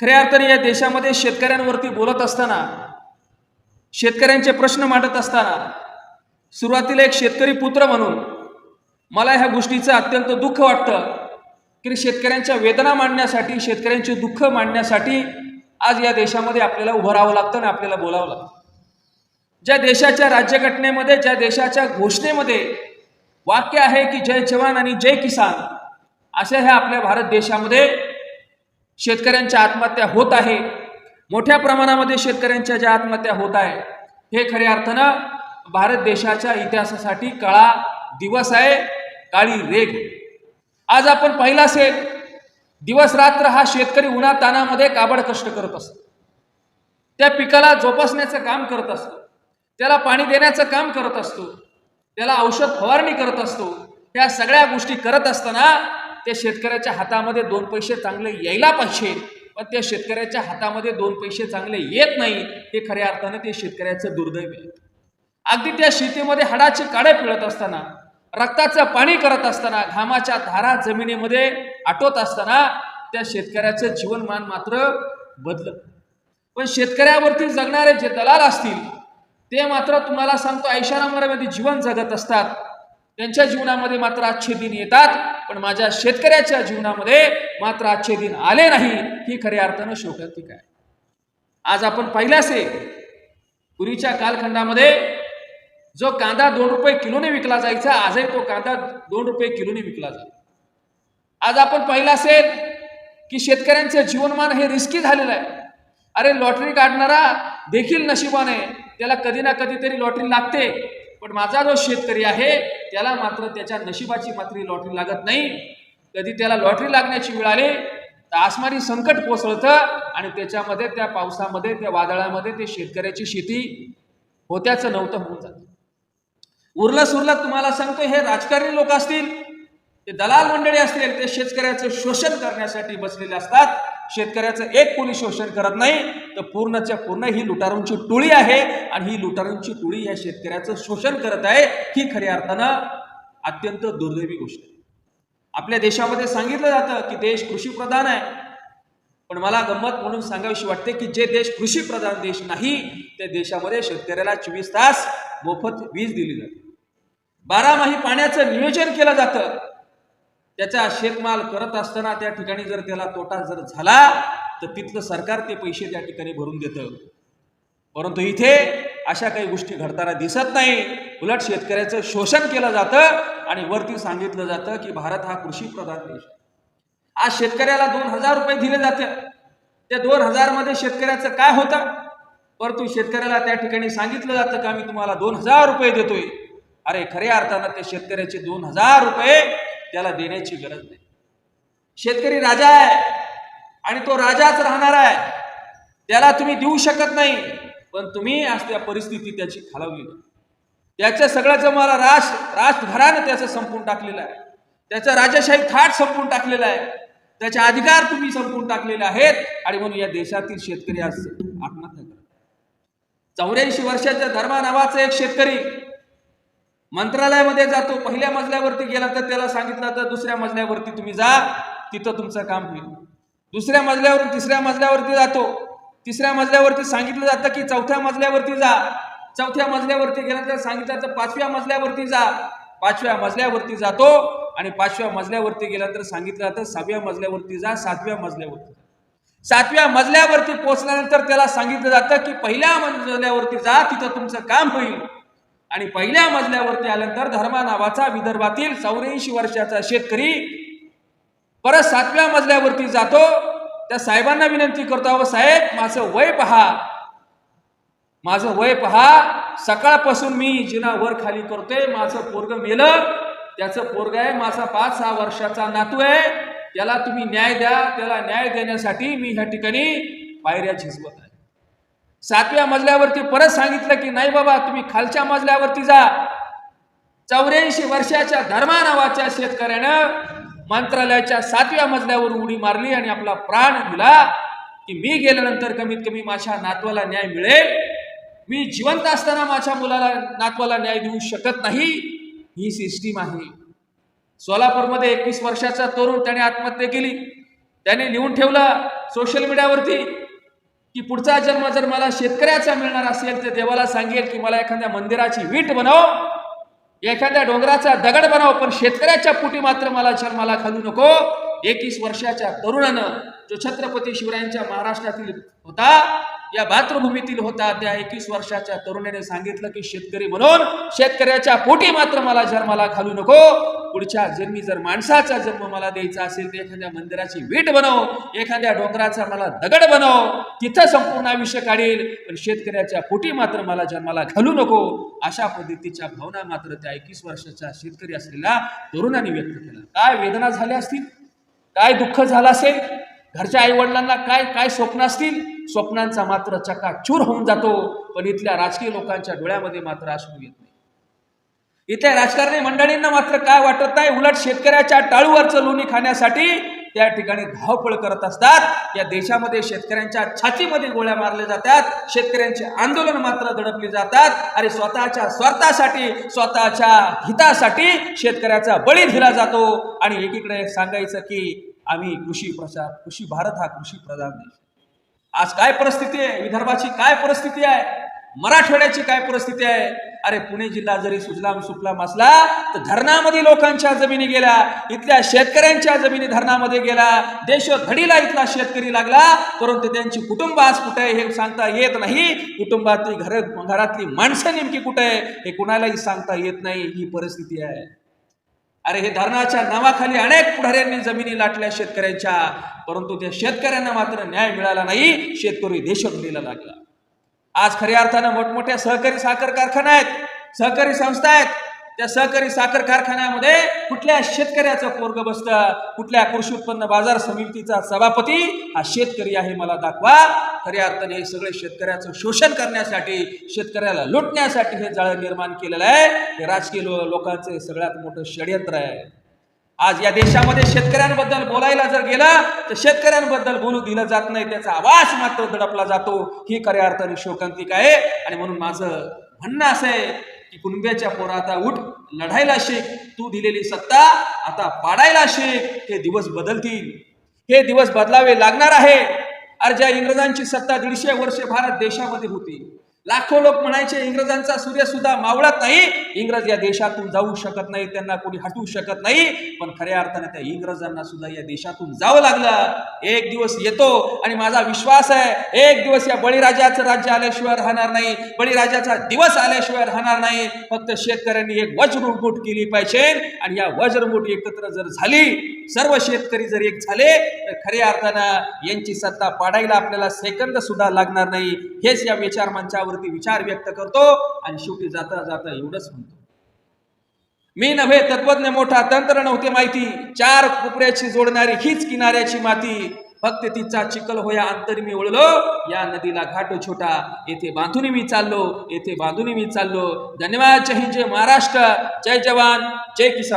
खऱ्या अर्थाने या देशामध्ये शेतकऱ्यांवरती बोलत असताना शेतकऱ्यांचे प्रश्न मांडत असताना सुरुवातीला एक शेतकरी पुत्र म्हणून मला ह्या गोष्टीचं अत्यंत दुःख वाटतं. की शेतकऱ्यांच्या वेदना मांडण्यासाठी शेतकऱ्यांचे दुःख मांडण्यासाठी आज या देशामध्ये आपल्याला उभं राहावं लागतं आणि आपल्याला बोलावं लागतं. ज्या देशाच्या राज्यघटनेमध्ये ज्या देशाच्या घोषणेमध्ये वाक्य आहे की जय जवान आणि जय किसान अशा ह्या आपल्या भारत देशामध्ये शेतकऱ्यांच्या आत्महत्या होत आहे. मोठ्या प्रमाणामध्ये शेतकऱ्यांच्या ज्या आत्महत्या होत आहे हे खऱ्या अर्थानं भारत देशाच्या इतिहासासाठी काळा दिवस आहे काळी रेग आज आपण पाहिलं असेल दिवस रात्र हा शेतकरी उन्हा तानामध्ये काबड कष्ट करत असतो. त्या पिकाला जोपासण्याचं काम करत असतो. त्याला पाणी देण्याचं काम करत असतो. त्याला औषध फवारणी करत असतो. ह्या सगळ्या गोष्टी करत असताना त्या शेतकऱ्याच्या हातामध्ये दोन पैसे चांगले यायला पाहिजे पण त्या शेतकऱ्याच्या हातामध्ये दोन पैसे चांगले येत नाही हे खऱ्या अर्थानं ते शेतकऱ्याचं दुर्दैव आहे. अगदी त्या शेतीमध्ये हाडाचे काळे पिळत असताना रक्ताचं पाणी करत असताना घामाच्या धारा जमिनीमध्ये आटवत असताना त्या शेतकऱ्याचं जीवनमान मात्र बदलत पण शेतकऱ्यावरती जगणारे जे दलाल असतील ते मात्र तुम्हाला सांगतो ऐशारामध्ये जीवन जगत असतात. त्यांच्या जीवनामध्ये मात्र आजचे दिन येतात. पण माझ्या शेतकऱ्याच्या जीवनामध्ये मात्र आजचे दिन आले नाही. ही खऱ्या अर्थानं शोकांतिक आहे आज आपण पाहिल्यास आहे पूर्वीच्या कालखंडामध्ये जो कांदा दोन रुपये किलोने विकला जायचा आजही तो कांदा दोन रुपये किलोने विकला जातो. आज आपण पाहिलं असेल की शेतकऱ्यांचं जीवनमान हे रिस्की झालेलं आहे. अरे लॉटरी काढणारा देखील नशिबाने त्याला कधी ना कधीतरी लॉटरी लागते. पण माझा जो शेतकरी आहे त्याला मात्र त्याच्या नशिबाची मात्र लॉटरी लागत नाही. कधी त्याला लॉटरी लागण्याची वेळ आली तर आसमानी संकट कोसळतं आणि त्याच्यामध्ये त्या पावसामध्ये त्या वादळामध्ये ते शेतकऱ्याची शेती होत्याचं नव्हतं होऊन जातं. उरलं सुरलं तुम्हाला सांगतो हे राजकारणी लोक असतील ते दलाल मंडळी असतील ते शेतकऱ्याचं शोषण करण्यासाठी बसलेले असतात. शेतकऱ्याचं एक कोणी शोषण करत नाही तर पूर्णच्या पूर्ण ही लुटारूंची टोळी आहे आणि ही लुटारूंची टोळी या शेतकऱ्याचं शोषण करत आहे ही खऱ्या अर्थानं अत्यंत दुर्दैवी गोष्ट आहे. आपल्या देशामध्ये सांगितलं जातं की देश कृषीप्रधान आहे. पण मला गंमत म्हणून सांगावीशी वाटते की जे देश कृषीप्रधान देश नाही त्या देशामध्ये शेतकऱ्याला चोवीस तास मोफत वीज दिली जाते. बारामाही पाण्याचं नियोजन केलं जातं. त्याचा शेतमाल करत असताना त्या ठिकाणी जर त्याला तोटा जर झाला तर तिथलं सरकार ते पैसे त्या ठिकाणी भरून देतं. परंतु इथे अशा काही गोष्टी घडताना दिसत नाही. उलट शेतकऱ्याचं शोषण केलं जातं आणि वरती सांगितलं जातं की भारत हा कृषीप्रधान देश आज शेतकऱ्याला दोन हजार रुपये दिले जाते. त्या दोन हजारमध्ये शेतकऱ्याचं काय होतं? परंतु शेतकऱ्याला त्या ठिकाणी सांगितलं जातं का मी तुम्हाला दोन हजार रुपये देतोय. अरे खऱ्या अर्थानं त्या शेतकऱ्याचे दोन हजार रुपये त्याला देण्याची गरज नाही. शेतकरी राजा आहे आणि तो राजाच राहणार आहे. त्याला तुम्ही देऊ शकत नाही पण तुम्ही आज त्या परिस्थिती त्याची खालावली. त्याचं सगळ्याचं मला राज राजघरानं त्याचं संपून टाकलेलं आहे. त्याचा राजाशाही थाट संपून टाकलेला आहे. त्याचे अधिकार तुम्ही संपून टाकलेले आहेत आणि म्हणून या देशातील शेतकरी आज आत्महत्या करतात. चौऱ्याऐंशी वर्षाच्या धर्मा नावाचा एक शेतकरी मंत्रालयामध्ये जातो पहिल्या मजल्यावरती गेला तर त्याला सांगितलं तर दुसऱ्या मजल्यावरती तुम्ही जा तिथं तुमचं काम होईल. दुसऱ्या मजल्यावरून तिसऱ्या मजल्यावरती जातो. तिसऱ्या मजल्यावरती सांगितलं जातं की चौथ्या मजल्यावरती जा. चौथ्या मजल्यावरती गेल्यानंतर सांगितलं तर पाचव्या मजल्यावरती जा. पाचव्या मजल्यावरती जातो आणि पाचव्या मजल्यावरती गेल्यानंतर सांगितलं जातं सहाव्या मजल्यावरती जा सातव्या मजल्यावरती जा. सातव्या मजल्यावरती पोहोचल्यानंतर त्याला सांगितलं जातं की पहिल्या मजल्यावरती जा तिथं तुमचं काम होईल. आणि पहिल्या मजल्यावरती आल्यानंतर धर्मा नावाचा विदर्भातील चौऱ्याऐंशी वर्षाचा शेतकरी परत सातव्या मजल्यावरती जातो. त्या साहेबांना विनंती करतो अहो साहेब माझं वय पहा. माझं वय पहा. सकाळपासून मी जिना वर खाली करतोय. माझं पोरग मेलं. त्याचं पोरग आहे माझा पाच सहा वर्षाचा नातू आहे. त्याला तुम्ही न्याय द्या. त्याला न्याय देण्यासाठी मी ह्या ठिकाणी पायऱ्या झिजवत आहे. सातव्या मजल्यावरती परत सांगितलं की नाही बाबा तुम्ही खालच्या मजल्यावरती जा. चौऱ्याऐंशी वर्षाच्या धर्मा नावाच्या शेतकऱ्यानं मंत्रालयाच्या सातव्या मजल्यावर उडी मारली आणि आपला प्राण दिला की मी गेल्यानंतर कमीत कमी माझ्या नातवाला न्याय मिळेल. मी जिवंत असताना माझ्या मुलाला नातवाला न्याय देऊ शकत नाही. ही सिस्टीम आहे. सोलापूरमध्ये एकवीस वर्षाचा तरुण त्याने आत्महत्या केली. त्याने लिहून ठेवलं सोशल मीडियावरती की पुढचा जन्म जर मला शेतकऱ्याचा मिळणार असेल तर देवाला सांगेल की मला एखाद्या मंदिराची वीट बनव एखाद्या डोंगराचा दगड बनव पण शेतकऱ्याच्या पुटी मात्र मला जन्माला घालू नको. एकवीस वर्षाच्या तरुणानं जो छत्रपती शिवरायांच्या महाराष्ट्रातील होता या मातृभूमीतील होता त्या एकवीस वर्षाच्या तरुणाने सांगितलं की शेतकरी म्हणून शेतकऱ्याच्या पोटी मात्र मला जन्माला घालू नको. पुढच्या जन्मी जर माणसाचा जन्म मला द्यायचा असेल तर एखाद्या मंदिराची वीट बनव एखाद्या डोंगराचा मला दगड बनव तिथं संपूर्ण आयुष्य काढेल. पण शेतकऱ्याच्या पोटी मात्र मला जन्माला घालू नको. अशा पद्धतीच्या भावना मात्र त्या एकवीस वर्षाच्या शेतकरी असलेल्या तरुणांनी व्यक्त केला काय वेदना झाल्या असतील? काय दुःख झालं असेल? घरच्या आईवडिलांना काय काय स्वप्न असतील? स्वप्नांचा मात्र चकाचूर होऊन जातो. पण इथल्या राजकीय लोकांच्या डोळ्यामध्ये मात्र असू येत नाही. इथल्या राजकारणी मंडळींना मात्र काय वाटत नाही? उलट शेतकऱ्याच्या टाळूवरचं लोणी खाण्यासाठी त्या ठिकाणी धावपळ करत असतात. या देशामध्ये शेतकऱ्यांच्या छातीमध्ये गोळ्या मारल्या जातात. शेतकऱ्यांचे आंदोलन मात्र दडपली जातात. आणि स्वतःच्या स्वार्थासाठी स्वतःच्या हितासाठी शेतकऱ्याचा बळी दिला जातो. आणि एकीकडे सांगायचं की आम्ही कृषी प्रसार कृषी भारत हा कृषी प्रधान देश आज काय परिस्थिती आहे? विदर्भाची काय परिस्थिती आहे? मराठवाड्याची काय परिस्थिती आहे? अरे पुणे जिल्हा जरी सुजलाम सुफलाम असला तर धरणामध्ये लोकांच्या जमिनी गेल्या इथल्या शेतकऱ्यांच्या जमिनी धरणामध्ये गेला देश घडीला इथला शेतकरी लागला परंतु त्यांची कुटुंब आज कुठे आहे हे सांगता येत नाही. कुटुंबातली घर घरातली माणसं नेमकी कुठे आहे हे कुणालाही सांगता येत नाही ही परिस्थिती आहे. अरे हे धरणाच्या नावाखाली अनेक पुढाऱ्यांनी जमिनी लाटल्या शेतकऱ्यांच्या परंतु त्या शेतकऱ्यांना मात्र न्याय मिळाला नाही शेतकरी देशोधडीला लागला. आज खऱ्या अर्थानं मोठमोठ्या सहकारी साखर कारखाना आहेत सहकारी संस्था आहेत त्या सहकारी साखर कारखान्यामध्ये कुठल्या शेतकऱ्याचं पोरग बसतं? कुठल्या कृषी उत्पन्न बाजार समितीचा सभापती हा शेतकरी आहे मला दाखवा. खऱ्या अर्थाने हे सगळे शेतकऱ्याचं शोषण करण्यासाठी शेतकऱ्याला लुटण्यासाठी हे जाळं निर्माण केलेलं आहे. हे राजकीय लो लोकांचं हे सगळ्यात मोठं षडयंत्र आहे. आज या देशामध्ये शेतकऱ्यांबद्दल बोलायला जर गेलं तर शेतकऱ्यांबद्दल बोलू दिलं जात नाही. त्याचा आवाज मात्र दडपला जातो. ही खऱ्या अर्थाने शोकांतिक आहे. आणि म्हणून माझं म्हणणं असं आहे की कुणब्याच्या पोरा आता उठ लढायला शिक तू दिलेली सत्ता आता पाडायला शिक हे दिवस बदलतील. हे दिवस बदलावे लागणार आहे. अरे ज्या इंग्रजांची सत्ता दीडशे वर्षे भारत देशामध्ये होती. लाखो लोक म्हणायचे इंग्रजांचा सूर्य सुद्धा मावळत नाही. इंग्रज या देशातून जाऊ शकत नाही त्यांना कोणी हटवू शकत नाही. पण खऱ्या अर्थाने त्या इंग्रजांना सुद्धा या देशातून जावं लागलं. एक दिवस येतो आणि माझा विश्वास आहे एक दिवस या बळीराजाचं राज्य आल्याशिवाय राहणार नाही. बळीराजाचा दिवस आल्याशिवाय राहणार नाही. फक्त शेतकऱ्यांनी एक वज्रमुठ केली पाहिजे. आणि या वज्रमुठ एकत्र जर झाली सर्व शेतकरी जर एक झाले तर खऱ्या अर्थानं यांची सत्ता पाडायला आपल्याला सेकंद सुद्धा लागणार नाही. हेच या विचार मंचावरती विचार व्यक्त करतो आणि शेवटी जाता जाता एवढंच म्हणतो. मी नव्हे तत्वज्ञ मोठा तंत्र नव्हते माहिती. चार कुपऱ्याची जोडणारी हीच किनाऱ्याची माती. फक्त तिचा चिकल होया अंतर मी ओळलो. या नदीला घाट छोटा. येथे बांधून मी चाललो. येथे बांधून मी चाललो. धन्यवाद. जय हिंद. जय महाराष्ट्र. जय जवान. जय किसान.